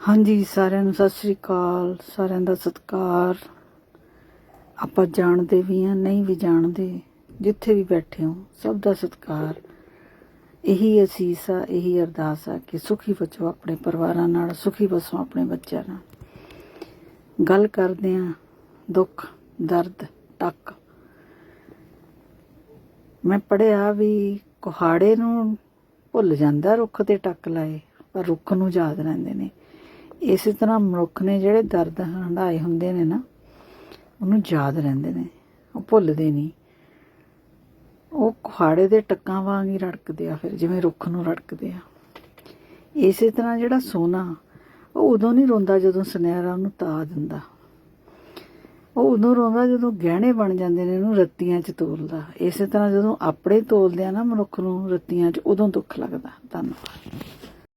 ਹਾਂਜੀ, ਸਾਰਿਆਂ ਨੂੰ ਸਤਿ ਸ੍ਰੀ ਅਕਾਲ। ਸਾਰਿਆਂ ਦਾ ਸਤਿਕਾਰ। ਆਪਾਂ ਜਾਣਦੇ ਵੀ ਆ ਨਹੀਂ ਵੀ ਜਾਣਦੇ। ਜਿੱਥੇ ਵੀ ਬੈਠੇ ਹੋ, ਸਭ ਦਾ ਸਤਿਕਾਰ। ਇਹੀ ਅਸੀਸ ਆ, ਇਹੀ ਅਰਦਾਸ ਆ ਕਿ ਸੁਖੀ ਬਚੋ ਆਪਣੇ ਪਰਿਵਾਰਾਂ ਨਾਲ, ਸੁਖੀ ਬਸੋ ਆਪਣੇ ਬੱਚਿਆਂ ਨਾਲ। ਗੱਲ ਕਰਦੇ ਆ ਦੁੱਖ, ਦਰਦ, ਟੱਕ। ਮੈਂ ਪੜਿਆ ਵੀ ਕੁਹਾੜੇ ਨੂੰ ਭੁੱਲ ਜਾਂਦਾ, ਰੁੱਖ ਤੇ ਟੱਕ ਲਾਏ, ਪਰ ਰੁੱਖ ਨੂੰ ਯਾਦ ਰਹਿੰਦੇ ਨੇ। ਇਸੇ ਤਰ੍ਹਾਂ ਮਨੁੱਖ ਨੇ ਜਿਹੜੇ ਦਰਦ ਹੰਡਾਏ ਹੁੰਦੇ ਨੇ ਨਾ, ਉਹਨੂੰ ਯਾਦ ਰਹਿੰਦੇ ਨੇ, ਉਹ ਭੁੱਲਦੇ ਨਹੀਂ। ਉਹ ਕੁਹਾੜੇ ਦੇ ਟੱਕਾਂ ਵਾਂਗ ਹੀ ਰੜਕਦੇ ਆ ਫਿਰ, ਜਿਵੇਂ ਰੁੱਖ ਨੂੰ ਰੜਕਦੇ ਆ। ਇਸੇ ਤਰ੍ਹਾਂ ਜਿਹੜਾ ਸੋਨਾ, ਉਹ ਉਦੋਂ ਨਹੀਂ ਰੋਂਦਾ ਜਦੋਂ ਸੁਨਹਿਰਾ ਉਹਨੂੰ ਤਾ ਦਿੰਦਾ। ਉਹ ਉਦੋਂ ਰੋਂਦਾ ਜਦੋਂ ਗਹਿਣੇ ਬਣ ਜਾਂਦੇ ਨੇ, ਉਹਨੂੰ ਰੱਤੀਆਂ 'ਚ ਤੋਲਦਾ। ਇਸੇ ਤਰ੍ਹਾਂ ਜਦੋਂ ਆਪਣੇ ਤੋਲਦੇ ਆ ਨਾ ਮਨੁੱਖ ਨੂੰ ਰੱਤੀਆਂ 'ਚ, ਉਦੋਂ ਦੁੱਖ ਲੱਗਦਾ। ਧੰਨਵਾਦ।